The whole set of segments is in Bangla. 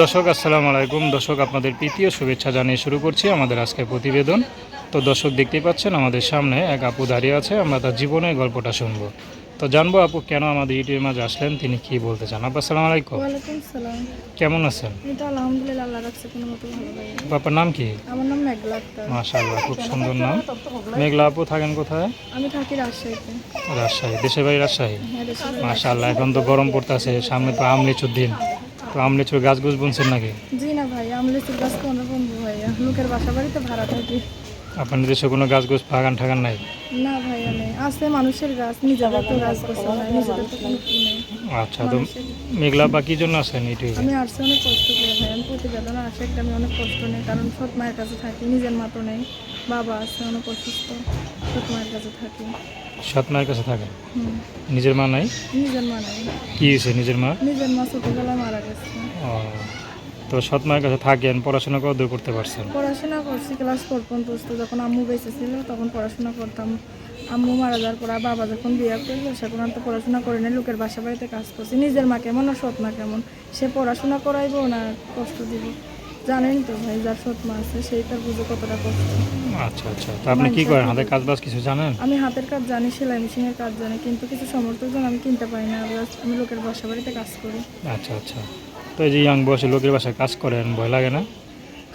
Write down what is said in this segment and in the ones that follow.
দর্শক আসসালামু আলাইকুম। দর্শক আপনাদের প্রীতীয় শুভেচ্ছা জানিয়ে শুরু করছি আমাদের আজকের প্রতিবেদন। তো দর্শক দেখতেই পাচ্ছেন আমাদের সামনে এক আপু দাঁড়িয়ে আছে আমরা তার জীবনের গল্পটা শুনব। তো জানব আপু কেন আমাদের ইউটিউবের মাঝে আসলেন তিনি কি বলতে চান? আপু আসসালামু আলাইকুম। কেমন আছেন? বাপার নাম কি? আমার নাম মেঘলা মাশাআল্লাহ খুব সুন্দর নাম। মেঘলা আপু থাকেন কোথায়? আমি থাকি রাজশাহীতে। রাজশাহী দেশের বাড়ি রাজশাহী? হ্যাঁ মাশাআল্লাহ এখন তো গরম পড়তেছে সামনে তো আম লিচুর দিন। তো আম লিচুর গাছ গুছ বুনছেন নাকি? জি না ভাই, আমলেচুর গাছ কোনো বন্ধু ভাইয়া লোকের বাসা বাড়িতে ভাড়া থাকি। আপনার দেশে কোনো গাছ গুছ বাগান ঠাগান নাই? না ভাই আমি আছে মানুষের গাছ নিজেদের তো গাছ গোছা নাই নিজেদের তো কোনো কি নেই। আচ্ছা তো মেঘলা বা কি জন্য আছেন ইউটিউবে? আমি আসছি অনেক কষ্ট করে ভাই আমি প্রতিবেদন আসে একটা আমি অনেক কষ্ট নেই কারণ সৎ মায়ের কাছে থাকি নিজের মা তো নেই। বাবা আছে অনেক অসুস্থ সৎ মায়ের কাছে থাকি। সৎ মায়ের কাছে থাকেন নিজের মা নাই? নিজের মা নেই। কি হয়েছে নিজের মা? নিজের মা ছোটোবেলায় মারা গেছে। ও, তো সৎ মায়ের কাছে থাকেন পড়াশোনা কত দূর করতে পারছেন। পড়াশোনা করছি ক্লাস ফোর পর্যন্ত তো যখন আম্মু বেঁচে ছিল তখন পড়াশোনা করতাম। আম্মু মারা যাওয়ার পর বাবা যখন বিয়ে করল সেখন আর তো পড়াশোনা করে না লোকের বাসা বাড়িতে কাজ করছি। নিজের মা কেমন আর সৎ মা কেমন? সে পড়াশোনা করাইবো না কষ্ট দিব? জানেন তো ভাই যার সৎ মা আছে সেই তার বুঝে কতটা কষ্ট। আচ্ছা আচ্ছা। তো আপনি কি করেন? হাতের কাজ বাজ কিছু জানেন? আমি হাতের কাজ জানি সেলাই মেশিনের কাজ জানি কিন্তু কিছু সমর্থক জন আমি কিনতে পারি না আমি লোকের বাসা বাড়িতে কাজ করি। আচ্ছা আচ্ছা। তো এই যে ইয়াং বয়সে লোকের বাসায় কাজ করেন ভয় লাগে না?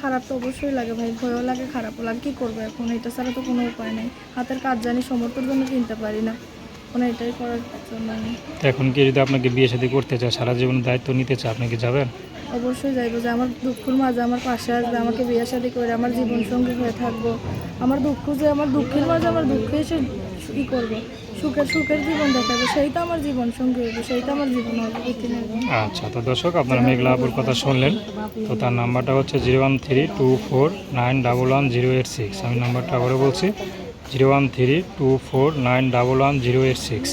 খারাপ তো অবশ্যই লাগে ভাই ভয়ও লাগে খারাপও লাগে। কী করব এখন? এটা ছাড়া তো কোনো উপায় নেই। হাতের কাজ জানি সমর্থর জন্য কিনতে পারি না। কোনো এটাই করার জন্য। এখন কি যদি আপনাকে বিয়ে শাদী করতে চায় সারা জীবন দায়িত্ব নিতে চায় আপনি কি যাবেন? অবশ্যই যাইবো। যে আমার দুঃখের মাঝে আমার পাশে আসবে আমাকে বিয়ে শাদী করে আমার জীবন সঙ্গী হয়ে থাকব। আমার দুঃখ যে আমার দুঃখের মাঝে আমার দুঃখে এসে ই করবে? সুখের সুখের জীবন দেখাবে সেই তো আমার জীবন সঙ্গী হবে, সেই তো আমার জীবন আচ্ছা তো দর্শক, আপনারা মেঘলা আপুর কথা শুনলেন, তো তার নাম্বারটা হচ্ছে zero one three two four nine double one zero eight six. আমি নাম্বারটা আবারও বলছি, zero one three two four nine double one zero eight six.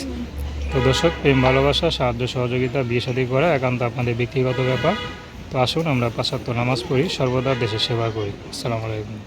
তো দর্শক, প্রেম, ভালোবাসা, সাহায্য, সহযোগিতা, বিয়ে শাদী করা একান্ত আপনাদের ব্যক্তিগত ব্যাপার। তো আসুন, আমরা পাঁচাত্তর নামাজ পড়ি, সর্বদা দেশের সেবা করি। আসসালামু আলাইকুম।